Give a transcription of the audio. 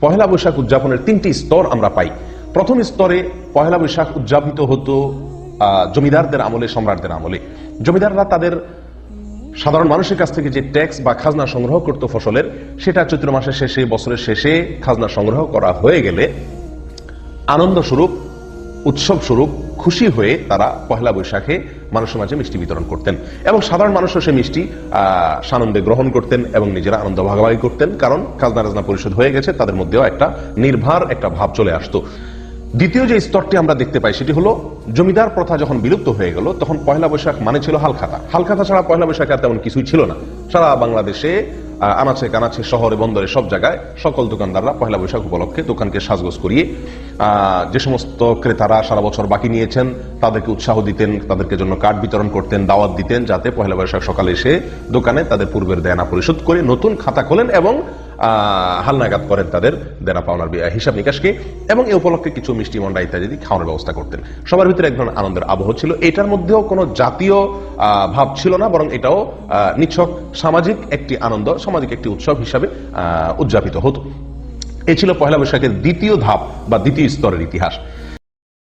পহেলা বৈশাখ উদযাপনের তিনটি স্তর আমরা পাই। প্রথম স্তরে পহেলা বৈশাখ উদযাপিত হতো জমিদারদের আমলে, সম্রাটদের আমলে। জমিদাররা তাদের সাধারণ মানুষের কাছ থেকে যে ট্যাক্স বা খাজনা সংগ্রহ করত ফসলের, সেটা চৈত্র মাসের শেষে, বছরের শেষে খাজনা সংগ্রহ করা হয়ে গেলে আনন্দ স্বরূপ উৎসব স্বরূপ খুশি হয়ে তারা পহেলা বৈশাখে মানুষের মাঝে মিষ্টি বিতরণ করতেন এবং সাধারণ মানুষও সে মিষ্টি সানন্দে গ্রহণ করতেন এবং নিজেরা আনন্দ ভাগাভাগি করতেন। কারণ খাজনা রাজনা পরিশোধ হয়ে গেছে, তাদের মধ্যেও একটা নির্ভার, একটা ভাব চলে আসতো। দ্বিতীয় যে স্তরটি আমরা দেখতে পাই সেটি হলো, জমিদার প্রথা যখন বিলুপ্ত হয়ে গেল, তখন পয়লা বৈশাখ মানে ছিল হালখাতা। হালখাতা ছাড়া পয়লা বৈশাখে আর তেমন কিছুই ছিল না। সারা বাংলাদেশে আনাচে কানাচে শহরে, বন্দরে, সব জায়গায় সকল দোকানদাররা পয়লা বৈশাখ উপলক্ষে দোকানকে সাজগোজ করিয়ে যে সমস্ত ক্রেতারা সারা বছর বাকি নিয়েছেন, তাদেরকে উৎসাহ দিতেন, তাদেরকে জন্য কার্ড বিতরণ করতেন, দাওয়াত দিতেন, যাতে পয়লা বৈশাখ সকালে এসে দোকানে তাদের পূর্বের দেনা পরিশোধ করে নতুন খাতা খোলেন এবং হালনাগাদ করেন তাদের দেনা পাওনার হিসাব নিকাশকে এবং এই উপলক্ষে কিছু মিষ্টি মন্ডা ইত্যাদি খাওয়ানোর ব্যবস্থা করতেন। সবার ভিতরে এক ধরনের আনন্দের আবহ ছিল। এটার মধ্যেও কোনো জাতীয় ভাব ছিল না, বরং এটাও নিছক সামাজিক একটি আনন্দ, সামাজিক একটি উৎসব হিসাবে উদযাপিত হতো। এই ছিল পয়লা বৈশাখের দ্বিতীয় ধাপ বা দ্বিতীয় স্তরের ইতিহাস।